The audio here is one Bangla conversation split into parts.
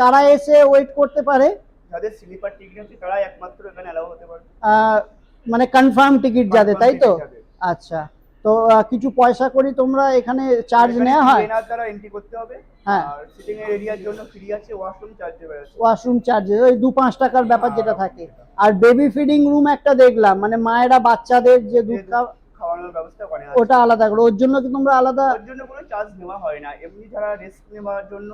কারা এসে ওয়েট করতে পারে? যাদের স্লিপার টিকিট আছে তারাই একমাত্র এখানে অ্যালাউ হতে পারে মানে কনফার্ম টিকিট যাদের তাই তো। আচ্ছা। তো কিছু পয়সা করি তোমরা এখানে চার্জ নেওয়া হয়? ট্রেনার দ্বারা এন্ট্রি করতে হবে। হ্যাঁ। আর সিটিং এর এরিয়ার জন্য ফ্রি আছে ওয়াশরুম চার্জ ওয়াশরুম চার্জেস ওই দু পাঁচ টাকার ব্যাপার যেটা হ্যাঁ, থাকে। আর বেবি ফিডিং রুম একটা দেখলাম মানে মায়েরা বাচ্চাদের যে দুধ খাওয়া ব্যবস্থা করে আছে। ওটা আলাদা করে। ওর জন্য কি তোমরা আলাদা ওর জন্য কোনো চার্জ নেওয়া হয় না। এমনি যারা রেস্ট নেওয়ার জন্য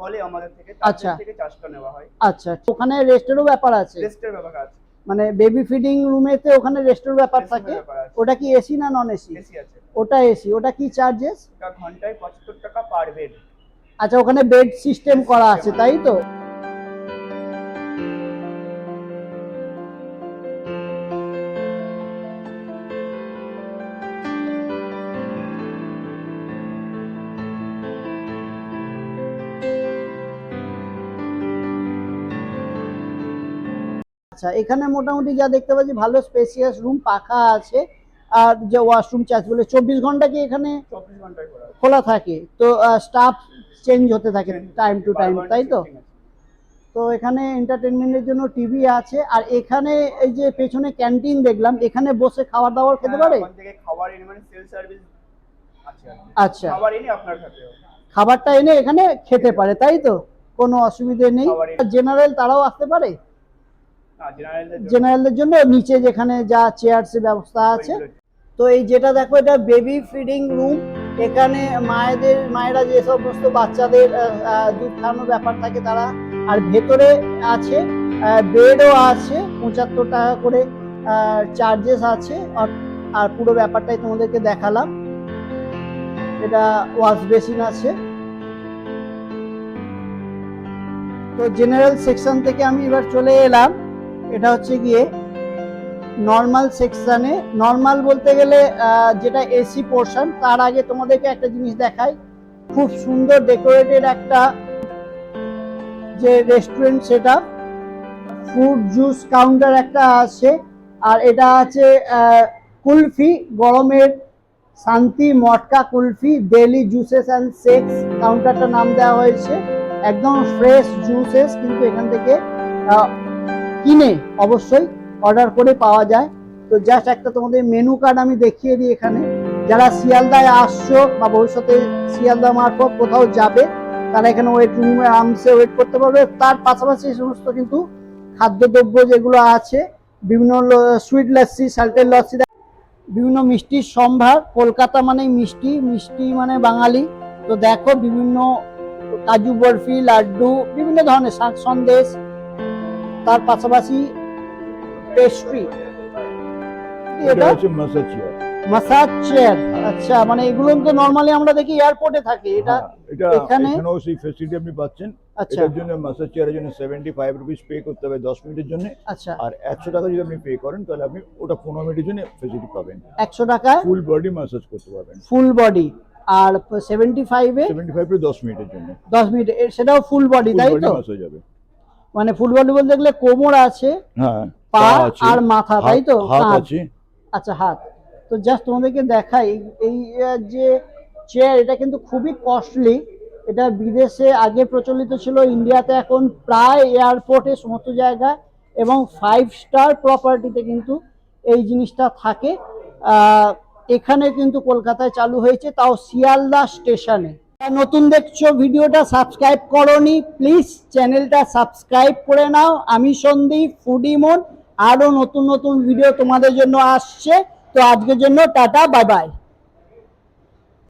বলে আমাদের থেকে আচ্ছা। থেকে চার্জটা নেওয়া হয়। আচ্ছা ওখানে রেস্টেরও ব্যাপার আছে? রেস্টের ব্যাপার আছে। মানে বেবি ফিডিং রুমেতে ওখানে রেস্টের ব্যাপার থাকে। ওটা কি এসি না নন এসি এসি আছে। ওটা এসি ওটা কি চার্জেস ঘন্টায় পঁচাত্তর টাকা পার বেড আচ্ছা ওখানে বেড সিস্টেম করা আছে তাই তো? আচ্ছা এখানে মোটামুটি যা দেখতে পাচ্ছি ভালো স্পেসিয়াস রুম পাখা আছে। আর যে ওয়াশরুম চার্জ বলে চব্বিশ ঘণ্টা কি এখানে। খোলা থাকে। তো স্টাফ চেঞ্জ হতে থাকে টাইম টু টাইম তাই তো? তো এখানে এন্টারটেনমেন্টের জন্য টিভি আছে। আর এখানে এই যে পেছনে ক্যান্টিন দেখলাম এখানে বসে খাবার দাবার খেতে হ্যাঁ, পারে? খাবার এনে মানে সেল সার্ভিস। আচ্ছা। খাবার এনে আপনার সাথে খাবারটা এনে এখানে খেতে পারে তাই তো? কোনো অসুবিধে নেই। জেনারেল তারাও আসতে পারে? জেনারেলদের জন্য? নিচে যেখানে যা চেয়ার্স ব্যবস্থা আছে। তো এই যেটা দেখো এটা বেবি ফিডিং রুম এখানে মায়েদের মায়েরা যে সমস্ত বাচ্চাদের দুধ খাওয়ানোর ব্যাপার থাকে তারা। আর ভেতরে আছে বেডও আছে পঁচাত্তর টাকা করে চার্জেস আছে। আর পুরো ব্যাপারটাই তোমাদেরকে দেখালাম। এটা ওয়াশ বেসিন আছে। তো জেনারেল সেকশন থেকে আমি এবার চলে এলাম। এটা হচ্ছে গিয়ে নর্মাল সেকশনে নর্মাল বলতে গেলে যেটা এসি পোর্শন তার আগে তোমাদেরকে একটা জিনিস দেখাই। খুব সুন্দর ডেকোরেটেড একটা যে রেস্টুরেন্ট সেটা ফুড জুস কাউন্টার একটা আছে, আর এটা আছে কুলফি, গরমের শান্তি matka kulfi deli juices and shakes কাউন্টারটা নাম দেওয়া হয়েছে। একদম ফ্রেশ জুসেস কিন্তু এখান থেকে কিনে অবশ্যই অর্ডার করে পাওয়া যায়। তো জাস্ট একটা তোমাদের মেনু কার্ড আমি দেখিয়ে দিই এখানে। যারা শিয়ালদায় আসছো বা ভবিষ্যতে শিয়ালদা মারফত কোথাও যাবে, তারা এখানে ওয়েট রুমে আরামসে ওয়েট করতে পারবে। তার পাশাপাশি সমস্ত কিন্তু খাদ্যদ্রব্য যেগুলো আছে, বিভিন্ন সুইট লস্যি সাল্টের লস্যি, বিভিন্ন মিষ্টির সম্ভার, কলকাতা মানে মিষ্টি মিষ্টি মানে বাঙালি। তো দেখো বিভিন্ন কাজু বরফি, লাড্ডু, বিভিন্ন ধরনের শাক সন্দেশ তার পাশাপাশি পেস্ট্রি এটা এটা হচ্ছে মাসাজ চেয়ার মাসাজ চেয়ার আচ্ছা মানে এগুলো তো নর্মালি আমরা দেখি এয়ারপোর্টে থাকে। এটা এটা এখানে- এখানেও সেই ফেসিলিটি আপনি পাচ্ছেন। আচ্ছা। এটার জন্য মাসাজ চেয়ারের জন্য সেভেন্টি ফাইভ রুপিস পে করতে হবে দশ মিনিটের জন্য। আচ্ছা। আর একশো টাকা যদি আপনি পে করেন তাহলে আপনি ওটা পনেরো মিনিটের জন্য পাবেন। একশো টাকায় ফুল বডি মাসাজ করতে পারবেন। ফুল বডি আর সেভেন্টি ফাইভে সেভেন্টি ফাইভ দশ মিনিটের জন্য। দশ মিনিট। সেটাও ফুল বডি তাই তো? মাসাজ হবে। মানে ফুল বডি বলতে গেলে কোমর আছে হ্যাঁ পা আর মাথা তাই তো? আচ্ছা হাত। তো জাস্ট তোমাদেরকে দেখাই এই যে চেয়ার এটা কিন্তু খুবই কস্টলি এটা বিদেশে আগে প্রচলিত ছিল ইন্ডিয়াতে এখন প্রায় এয়ারপোর্টে সমস্ত জায়গায় এবং ফাইভ স্টার প্রপার্টিতে কিন্তু এই জিনিসটা থাকে। আহ, এখানে কিন্তু কলকাতায় চালু হয়েছে তাও শিয়ালদা স্টেশনে। নতুন দেখছ ভিডিওটা সাবস্ক্রাইব করনি প্লিজ চ্যানেলটা সাবস্ক্রাইব করে নাও। আমি সন্দীপ ফুডিমন, আরও নতুন নতুন ভিডিও তোমাদের জন্য আসছে। তো আজকের জন্য টাটা বাই বাই